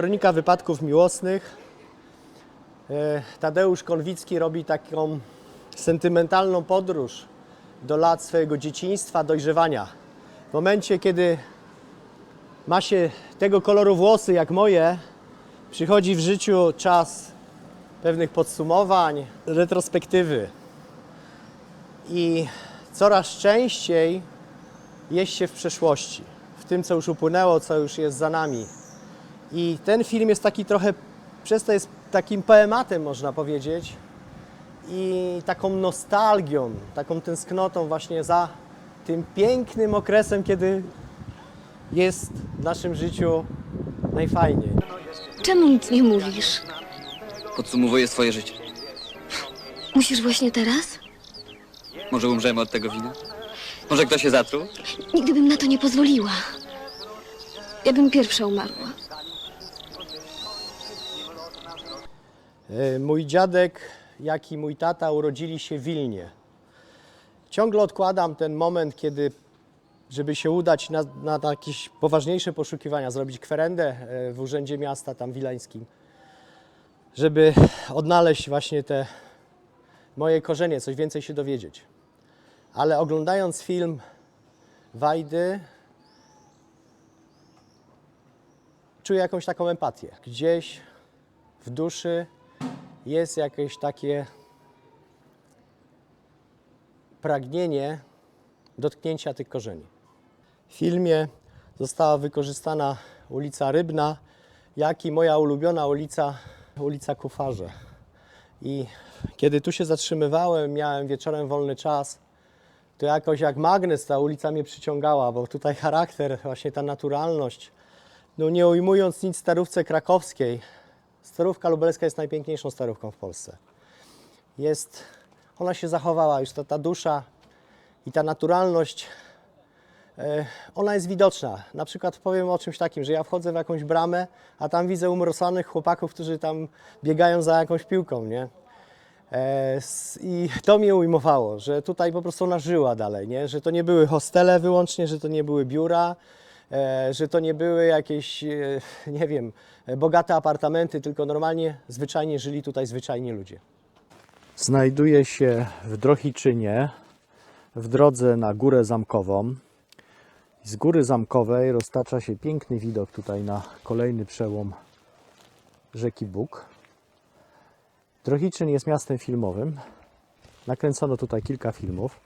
Kronika Wypadków Miłosnych e, Tadeusz Konwicki robi taką sentymentalną podróż do lat swojego dzieciństwa, dojrzewania. W momencie, kiedy ma się tego koloru włosy jak moje, przychodzi w życiu czas pewnych podsumowań, retrospektywy. I coraz częściej jest się w przeszłości, w tym, co już upłynęło, co już jest za nami. I ten film jest taki trochę, przez to jest takim poematem, można powiedzieć, i taką nostalgią, taką tęsknotą właśnie za tym pięknym okresem, kiedy jest w naszym życiu najfajniej. Czemu nic nie mówisz? Podsumowuję swoje życie. Musisz właśnie teraz? Może umrzemy od tego wina? Może ktoś się zatruł? Nigdy bym na to nie pozwoliła. Ja bym pierwsza umarła. Mój dziadek, jak i mój tata urodzili się w Wilnie. Ciągle odkładam ten moment, kiedy, żeby się udać na, na jakieś poważniejsze poszukiwania, zrobić kwerendę e, w urzędzie miasta tam wileńskim, żeby odnaleźć właśnie te moje korzenie, coś więcej się dowiedzieć. Ale oglądając film Wajdy, czuję jakąś taką empatię. Gdzieś w duszy jest jakieś takie pragnienie dotknięcia tych korzeni. W filmie została wykorzystana ulica Rybna, jak i moja ulubiona ulica, ulica Kufarze. I kiedy tu się zatrzymywałem, miałem wieczorem wolny czas, to jakoś jak magnes ta ulica mnie przyciągała, bo tutaj charakter, właśnie ta naturalność, no nie ujmując nic starówce krakowskiej, Starówka lubelska jest najpiękniejszą starówką w Polsce. Jest, ona się zachowała, już ta, ta dusza i ta naturalność, e, ona jest widoczna. Na przykład powiem o czymś takim, że ja wchodzę w jakąś bramę, a tam widzę umrosonych chłopaków, którzy tam biegają za jakąś piłką, nie? E, I to mnie ujmowało, że tutaj po prostu ona żyła dalej, nie? że to nie były hostele wyłącznie, że to nie były biura, że to nie były jakieś, e, nie wiem, e, bogate apartamenty, tylko normalnie, zwyczajnie żyli tutaj zwyczajni ludzie. Znajduję się w Drohiczynie, w drodze na Górę Zamkową. Z Góry Zamkowej roztacza się piękny widok tutaj na kolejny przełom rzeki Bóg. Drohiczyn jest miastem filmowym. Nakręcono tutaj kilka filmów,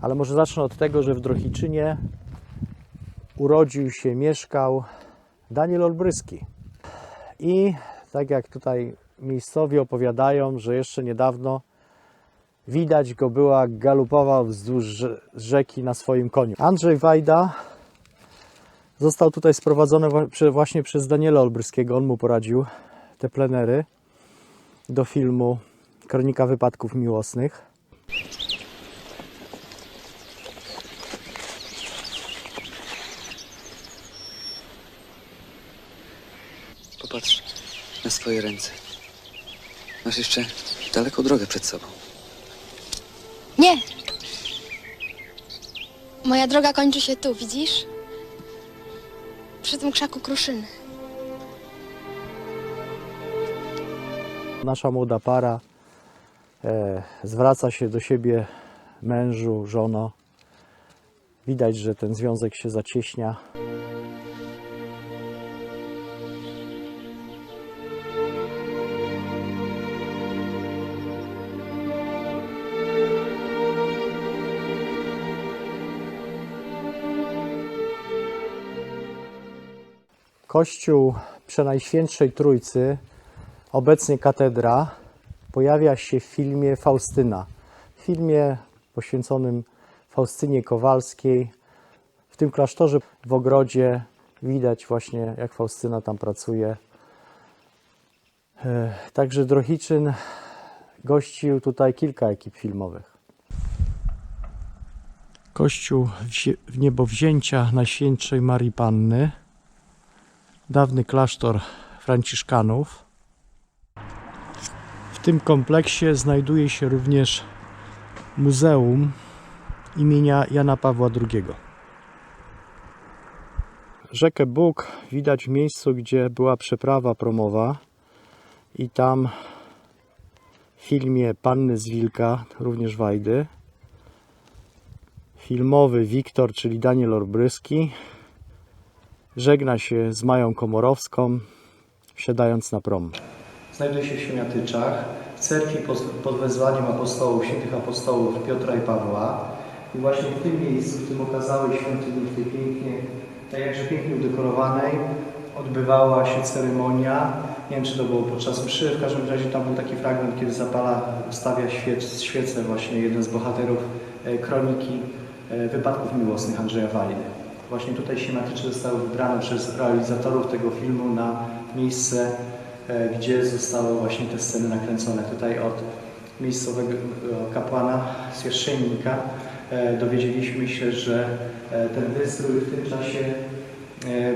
ale może zacznę od tego, że w Drohiczynie urodził się, mieszkał Daniel Olbryski. I tak jak tutaj miejscowi opowiadają, że jeszcze niedawno widać go była, jak galopował wzdłuż rze- rzeki na swoim koniu. Andrzej Wajda został tutaj sprowadzony właśnie przez Daniela Olbryskiego. On mu poradził te plenery do filmu Kronika Wypadków Miłosnych. Na swoje ręce. Masz jeszcze daleką drogę przed sobą. Nie! Moja droga kończy się tu, widzisz? Przy tym krzaku kruszyny. Nasza młoda para e, zwraca się do siebie mężu, żono. Widać, że ten związek się zacieśnia. Kościół Przenajświętszej Trójcy, obecnie katedra, pojawia się w filmie Faustyna. W filmie poświęconym Faustynie Kowalskiej. W tym klasztorze w ogrodzie widać właśnie, jak Faustyna tam pracuje. E, Także Drohiczyn gościł tutaj kilka ekip filmowych. Kościół w niebowzięcia Najświętszej Marii Panny. Dawny klasztor Franciszkanów. W tym kompleksie znajduje się również Muzeum imienia Jana Pawła II. Rzekę Bóg widać w miejscu, gdzie była przeprawa promowa i tam w filmie Panny z Wilka, również Wajdy, filmowy Wiktor, czyli Daniel Orbryski, żegna się z Mają Komorowską, wsiadając na prom. Znajduję się w Świemiatyczach, w cerkwi pod, pod wezwaniem apostołów, świętych apostołów Piotra i Pawła. I właśnie w tym miejscu, w tym okazałej świątyni, w tej pięknie, tak jakże pięknie udekorowanej, odbywała się ceremonia. Nie wiem, czy to było podczas mszy, w każdym razie tam był taki fragment, kiedy zapala, stawia świec, świecę właśnie jeden z bohaterów e, kroniki e, wypadków miłosnych Andrzeja Wajdy. Właśnie tutaj Siematycze zostały wybrane przez realizatorów tego filmu na miejsce, e, gdzie zostały właśnie te sceny nakręcone. Tutaj od miejscowego e, kapłana, świeszczennika e, dowiedzieliśmy się, że ten wystrój w tym czasie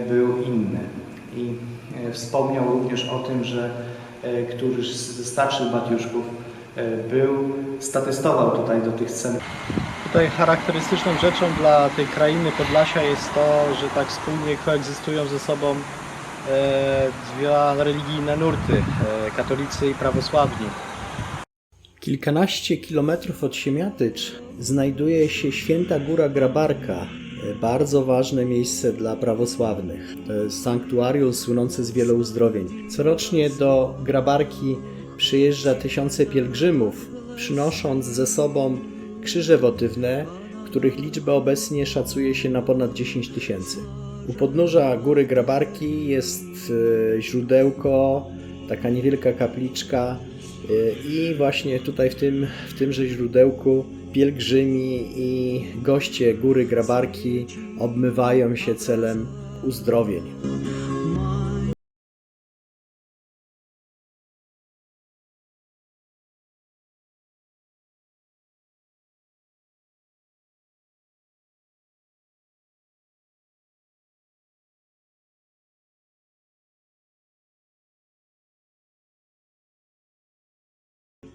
był inny. I wspomniał również o tym, że któryś ze starszych batiuszków był, statystował tutaj do tych scen. Tutaj charakterystyczną rzeczą dla tej krainy Podlasia jest to, że tak wspólnie koegzystują ze sobą e, dwa religijne nurty, e, katolicy i prawosławni. Kilkanaście kilometrów od Siemiatycz znajduje się Święta Góra Grabarka, e, bardzo ważne miejsce dla prawosławnych. To jest sanktuarium słynące z wielu uzdrowień. Corocznie do Grabarki przyjeżdża tysiące pielgrzymów, przynosząc ze sobą krzyże wotywne, których liczba obecnie szacuje się na ponad 10 tysięcy. U podnóża Góry Grabarki jest e, źródełko, taka niewielka kapliczka e, i właśnie tutaj w tym, w tymże źródełku pielgrzymi i goście Góry Grabarki obmywają się celem uzdrowień.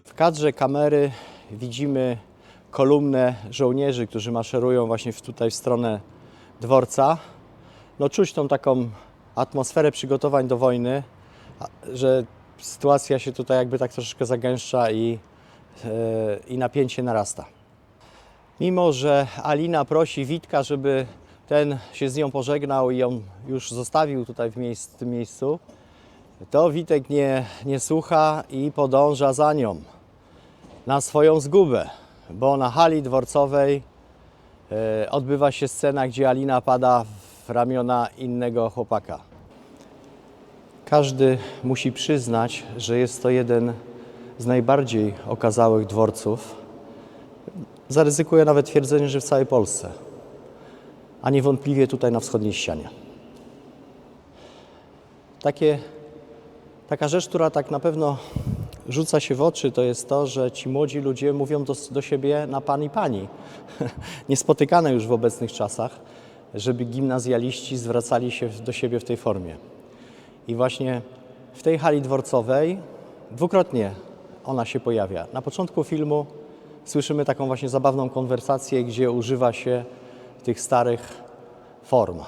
W kadrze kamery widzimy kolumnę żołnierzy, którzy maszerują właśnie tutaj w stronę dworca. No czuć tą taką atmosferę przygotowań do wojny, że sytuacja się tutaj jakby tak troszeczkę zagęszcza i, e, i napięcie narasta. Mimo, że Alina prosi Witka, żeby ten się z nią pożegnał i ją już zostawił tutaj w, miejsc, w tym miejscu, to Witek nie, nie słucha i podąża za nią na swoją zgubę, bo na hali dworcowej e, odbywa się scena, gdzie Alina pada w ramiona innego chłopaka. Każdy musi przyznać, że jest to jeden z najbardziej okazałych dworców. Zaryzykuję nawet twierdzenie, że w całej Polsce, a niewątpliwie tutaj na wschodniej ścianie. Takie Taka rzecz, która tak na pewno rzuca się w oczy, to jest to, że ci młodzi ludzie mówią do, do siebie na pan i pani. Niespotykane już w obecnych czasach, żeby gimnazjaliści zwracali się do siebie w tej formie. I właśnie w tej hali dworcowej dwukrotnie ona się pojawia. Na początku filmu słyszymy taką właśnie zabawną konwersację, gdzie używa się tych starych form.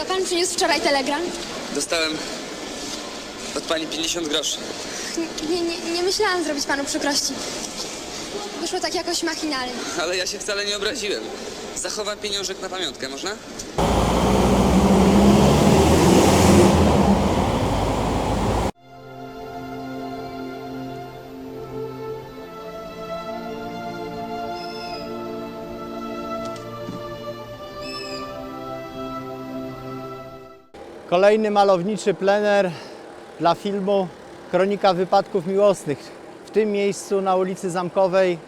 To pan przyniósł wczoraj telegram? Dostałem od pani 50 groszy. Nie, nie, nie myślałam zrobić panu przykrości. Wyszło tak jakoś machinalnie. Ale ja się wcale nie obraziłem. Zachowam pieniążek na pamiątkę, można? Kolejny malowniczy plener dla filmu Kronika Wypadków Miłosnych. W tym miejscu na ulicy Zamkowej,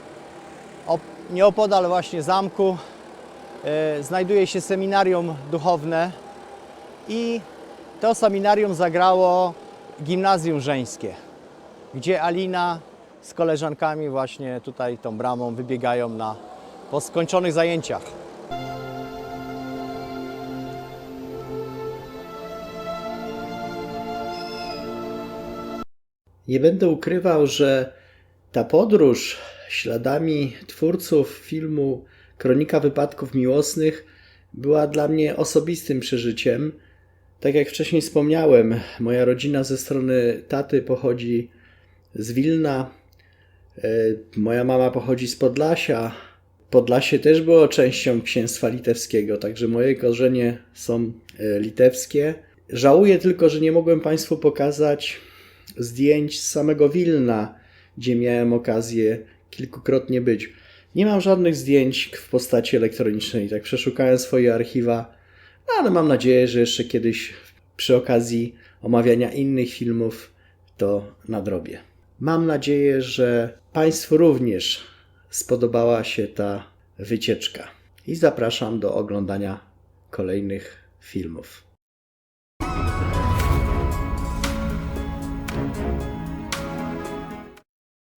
op- nieopodal właśnie zamku, e, znajduje się seminarium duchowne i to seminarium zagrało gimnazjum żeńskie, gdzie Alina z koleżankami właśnie tutaj tą bramą wybiegają na po skończonych zajęciach. Nie będę ukrywał, że ta podróż śladami twórców filmu Kronika Wypadków Miłosnych była dla mnie osobistym przeżyciem. Tak jak wcześniej wspomniałem, moja rodzina ze strony taty pochodzi z Wilna, e, moja mama pochodzi z Podlasia. Podlasie też było częścią księstwa litewskiego, także moje korzenie są e, litewskie. Żałuję tylko, że nie mogłem Państwu pokazać zdjęć z samego Wilna, gdzie miałem okazję kilkukrotnie być. Nie mam żadnych zdjęć w postaci elektronicznej, tak przeszukałem swoje archiwa, no ale mam nadzieję, że jeszcze kiedyś przy okazji omawiania innych filmów to nadrobię. Mam nadzieję, że Państwu również spodobała się ta wycieczka i zapraszam do oglądania kolejnych filmów.